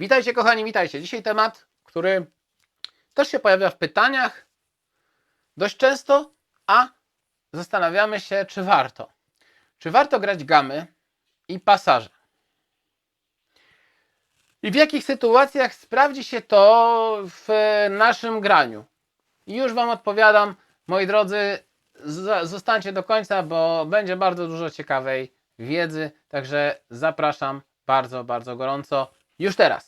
Witajcie kochani, witajcie. Dzisiaj temat, który też się pojawia w pytaniach dość często, a zastanawiamy się, czy warto. Czy warto grać gamy i pasaże? I w jakich sytuacjach sprawdzi się to w naszym graniu? I już Wam odpowiadam, moi drodzy, zostańcie do końca, bo będzie bardzo dużo ciekawej wiedzy, także zapraszam bardzo, bardzo gorąco już teraz.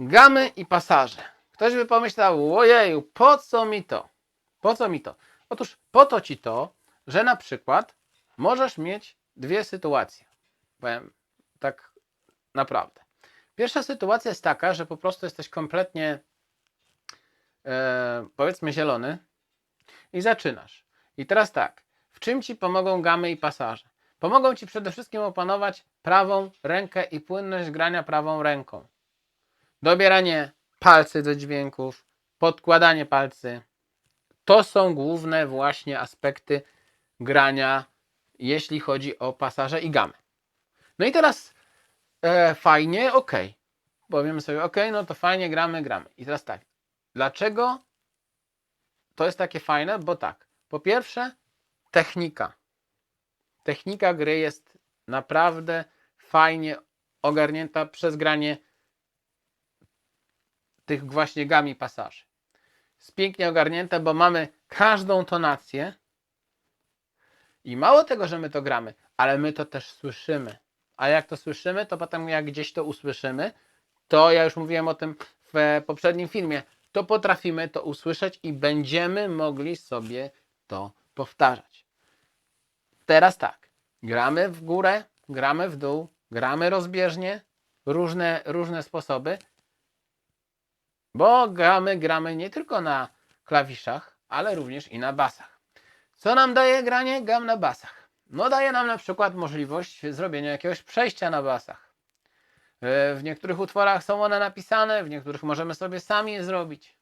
Gamy i pasaże. Ktoś by pomyślał, ojeju, po co mi to? Po co mi to? Otóż po to ci to, że na przykład możesz mieć dwie sytuacje. Powiem tak naprawdę. Pierwsza sytuacja jest taka, że po prostu jesteś kompletnie e, powiedzmy zielony i zaczynasz. I teraz tak, w czym ci pomogą gamy i pasaże? Pomogą ci przede wszystkim opanować prawą rękę i płynność grania prawą ręką dobieranie palcy do dźwięków, podkładanie palcy. To są główne właśnie aspekty grania, jeśli chodzi o pasaże i gamy. No i teraz e, fajnie, ok. Powiemy sobie, ok, no to fajnie gramy, gramy. I teraz tak, dlaczego to jest takie fajne? Bo tak, po pierwsze, technika. Technika gry jest naprawdę fajnie ogarnięta przez granie tych właśnie gami pasaży. Jest pięknie ogarnięte, bo mamy każdą tonację i mało tego, że my to gramy, ale my to też słyszymy. A jak to słyszymy, to potem jak gdzieś to usłyszymy, to ja już mówiłem o tym w poprzednim filmie, to potrafimy to usłyszeć i będziemy mogli sobie to powtarzać. Teraz tak, gramy w górę, gramy w dół, gramy rozbieżnie, różne, różne sposoby, bo gramy, gramy nie tylko na klawiszach, ale również i na basach. Co nam daje granie gam na basach? No daje nam na przykład możliwość zrobienia jakiegoś przejścia na basach. E, W niektórych utworach są one napisane, w niektórych możemy sobie sami je zrobić.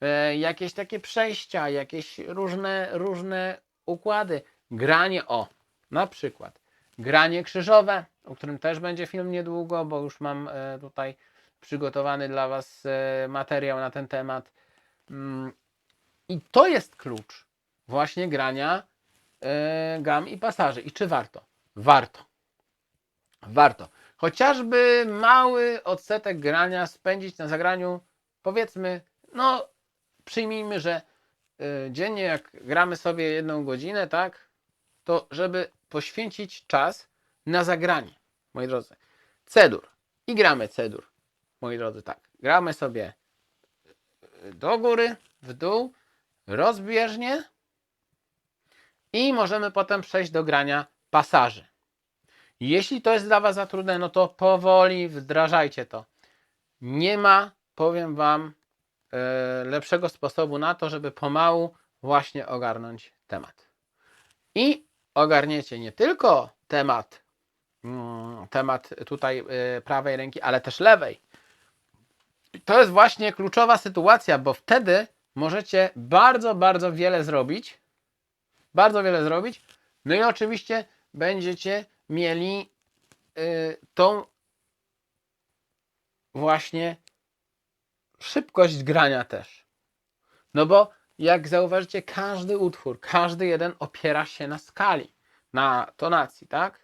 E, Jakieś takie przejścia, jakieś różne, różne układy. Granie o, na przykład granie krzyżowe, o którym też będzie film niedługo, bo już mam e, tutaj przygotowany dla Was e, materiał na ten temat. Mm, I to jest klucz właśnie grania e, gam i pasaży. I czy warto? Warto. Warto. Chociażby mały odsetek grania spędzić na zagraniu, powiedzmy, no przyjmijmy, że e, dziennie jak gramy sobie jedną godzinę, tak, to żeby poświęcić czas na zagranie, moi drodzy. Cedur. I gramy cedur moi drodzy, tak. Gramy sobie do góry, w dół, rozbieżnie i możemy potem przejść do grania pasaży. Jeśli to jest dla Was za trudne, no to powoli wdrażajcie to. Nie ma, powiem Wam, e, lepszego sposobu na to, żeby pomału właśnie ogarnąć temat. I ogarniecie nie tylko temat, mm, temat tutaj e, prawej ręki, ale też lewej to jest właśnie kluczowa sytuacja, bo wtedy możecie bardzo, bardzo wiele zrobić. Bardzo wiele zrobić. No i oczywiście będziecie mieli y, tą właśnie szybkość grania też. No bo jak zauważycie, każdy utwór, każdy jeden opiera się na skali, na tonacji, tak?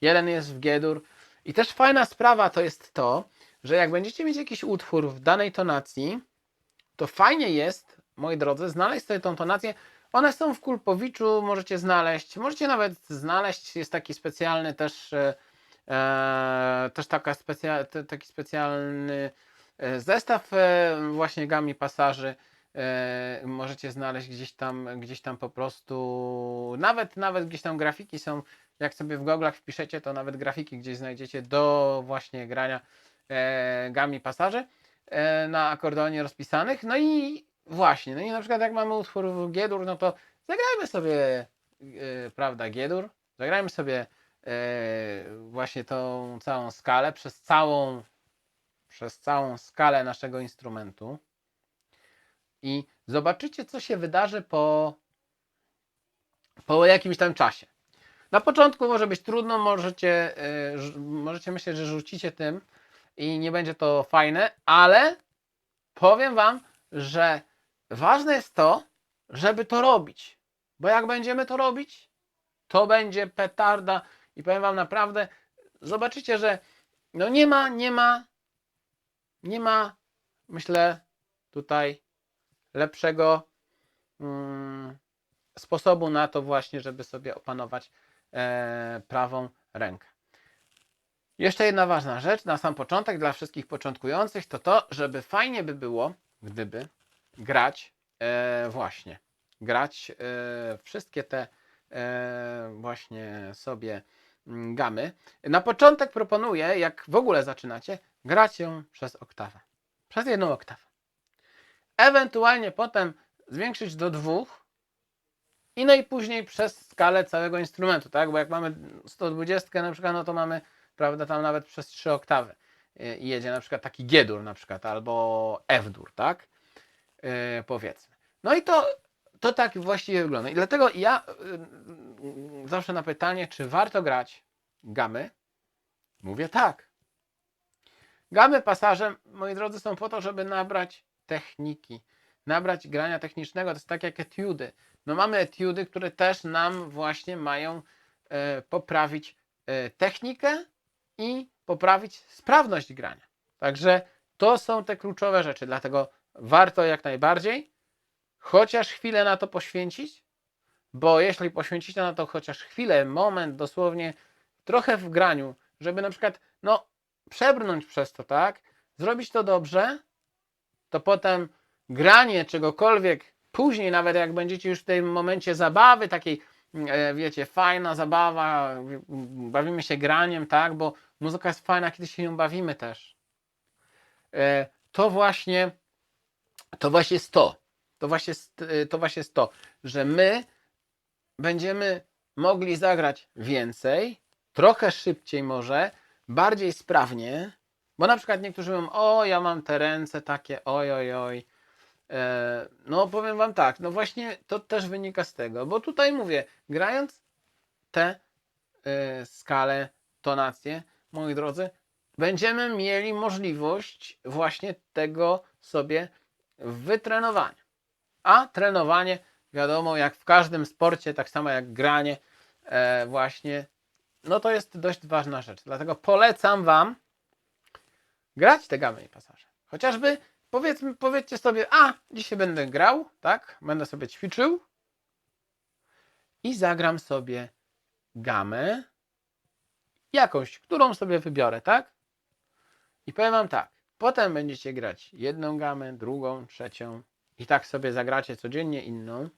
Jeden jest w G-dur. I też fajna sprawa to jest to, że jak będziecie mieć jakiś utwór w danej tonacji, to fajnie jest, moi drodzy, znaleźć sobie tą tonację. One są w Kulpowiczu, możecie znaleźć, możecie nawet znaleźć, jest taki specjalny też, e, e, też taka specja, taki specjalny e, zestaw e, właśnie gami pasaży. E, możecie znaleźć gdzieś tam, gdzieś tam po prostu, nawet, nawet gdzieś tam grafiki są jak sobie w goglach wpiszecie, to nawet grafiki gdzieś znajdziecie do właśnie grania gami pasaży e, na akordeonie rozpisanych. No i właśnie, no i na przykład jak mamy utwór G-dur, no to zagrajmy sobie, e, prawda, G-dur, zagrajmy sobie e, właśnie tą całą skalę przez całą przez całą skalę naszego instrumentu i zobaczycie, co się wydarzy po, po jakimś tam czasie. Na początku może być trudno, możecie, e, możecie myśleć, że rzucicie tym i nie będzie to fajne, ale powiem Wam, że ważne jest to, żeby to robić. Bo jak będziemy to robić, to będzie petarda i powiem Wam naprawdę, zobaczycie, że no nie ma, nie ma, nie ma, myślę, tutaj lepszego mm, sposobu na to właśnie, żeby sobie opanować e, prawą rękę. Jeszcze jedna ważna rzecz na sam początek dla wszystkich początkujących to to, żeby fajnie by było, gdyby grać e, właśnie, grać e, wszystkie te e, właśnie sobie mm, gamy. Na początek proponuję, jak w ogóle zaczynacie, grać ją przez oktawę. Przez jedną oktawę. Ewentualnie potem zwiększyć do dwóch i no i później przez skalę całego instrumentu, tak? Bo jak mamy 120 na przykład, no to mamy, prawda, tam nawet przez trzy oktawy y, jedzie na przykład taki G-dur na przykład, albo F-dur, tak? Yy, powiedzmy. No i to, to tak właściwie wygląda. I dlatego ja yy, zawsze na pytanie, czy warto grać gamy, mówię tak. Gamy pasażem, moi drodzy, są po to, żeby nabrać techniki, nabrać grania technicznego. To jest tak jak etiudy. No mamy etiudy, które też nam właśnie mają poprawić technikę i poprawić sprawność grania. Także to są te kluczowe rzeczy, dlatego warto jak najbardziej chociaż chwilę na to poświęcić, bo jeśli poświęcicie na to chociaż chwilę, moment, dosłownie trochę w graniu, żeby na przykład no, przebrnąć przez to, tak, zrobić to dobrze, to potem granie czegokolwiek później, nawet jak będziecie już w tym momencie zabawy, takiej, e, wiecie, fajna zabawa, w- bawimy się graniem, tak, bo muzyka jest fajna, kiedy się nią bawimy też. E, To właśnie, to właśnie jest to. To właśnie jest, e, to właśnie jest to, że my będziemy mogli zagrać więcej, trochę szybciej może, bardziej sprawnie, bo na przykład niektórzy mówią, o ja mam te ręce takie, oj, oj, oj. E, No powiem wam tak, no właśnie to też wynika z tego, bo tutaj mówię, grając te skale, tonacje, moi drodzy, będziemy mieli możliwość właśnie tego sobie wytrenowania. A trenowanie, wiadomo, jak w każdym sporcie, tak samo jak granie, e, właśnie, no to jest dość ważna rzecz. Dlatego polecam Wam grać te gamy i pasaże. Chociażby powiedzmy, powiedzcie sobie, a dzisiaj będę grał, tak? Będę sobie ćwiczył i zagram sobie gamę jakąś, którą sobie wybiorę, tak? I powiem Wam tak, potem będziecie grać jedną gamę, drugą, trzecią i tak sobie zagracie codziennie inną.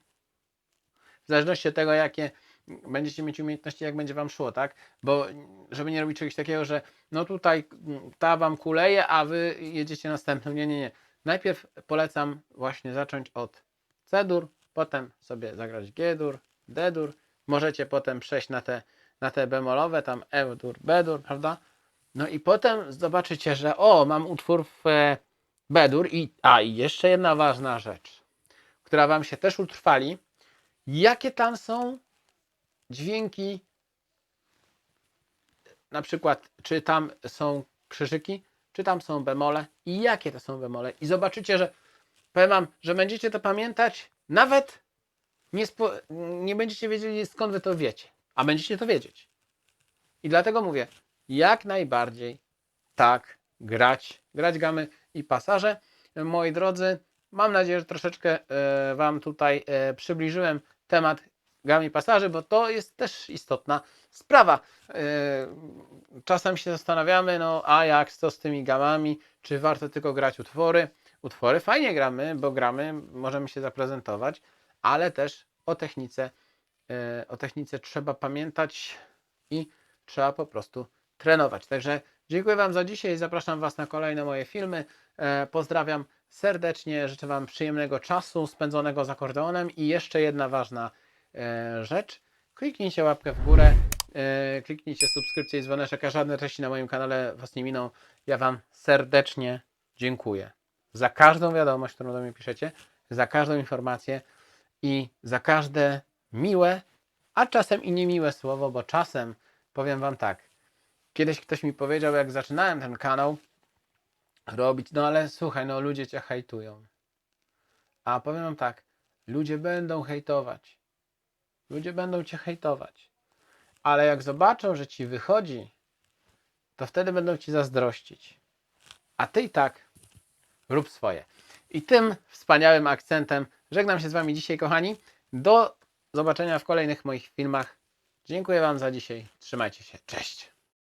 W zależności od tego, jakie będziecie mieć umiejętności, jak będzie Wam szło, tak? Bo żeby nie robić czegoś takiego, że no tutaj mm, ta Wam kuleje, a Wy jedziecie następną. Nie, nie, nie. Najpierw polecam właśnie zacząć od C-dur, potem sobie zagrać G-dur, D-dur. Możecie potem przejść na te, na te bemolowe, tam F-dur, B-dur, prawda? No i potem zobaczycie, że o, mam utwór w e, B-dur i a i jeszcze jedna ważna rzecz, która Wam się też utrwali. Jakie tam są dźwięki, na przykład, czy tam są krzyżyki, czy tam są bemole i jakie to są bemole. I zobaczycie, że powiem Wam, że będziecie to pamiętać, nawet nie, nie będziecie wiedzieli skąd Wy to wiecie, a będziecie to wiedzieć. I dlatego mówię, jak najbardziej tak grać, grać gamy i pasaże. Moi drodzy, mam nadzieję, że troszeczkę e, Wam tutaj e, przybliżyłem temat gam i pasaży, bo to jest też istotna sprawa. E, Czasem się zastanawiamy, no a jak to z tymi gamami, czy warto tylko grać utwory? Utwory fajnie gramy, bo gramy, możemy się zaprezentować, ale też o technice, o technice trzeba pamiętać i trzeba po prostu trenować. Także dziękuję Wam za dzisiaj. Zapraszam Was na kolejne moje filmy. E, Pozdrawiam serdecznie. Życzę Wam przyjemnego czasu spędzonego z akordeonem. I jeszcze jedna ważna e, rzecz. Kliknijcie łapkę w górę, e, kliknijcie subskrypcję i dzwoneczek, a żadne treści na moim kanale Was nie miną. Ja Wam serdecznie dziękuję za każdą wiadomość, którą do mnie piszecie, za każdą informację i za każde miłe, a czasem i niemiłe słowo, bo czasem powiem Wam tak. Kiedyś ktoś mi powiedział, jak zaczynałem ten kanał robić, no ale słuchaj, no ludzie cię hejtują. A powiem Wam tak, ludzie będą hejtować. Ludzie będą cię hejtować. Ale jak zobaczą, że ci wychodzi, to wtedy będą ci zazdrościć. A ty i tak rób swoje. I tym wspaniałym akcentem żegnam się z Wami dzisiaj, kochani. Do zobaczenia w kolejnych moich filmach. Dziękuję Wam za dzisiaj. Trzymajcie się. Cześć.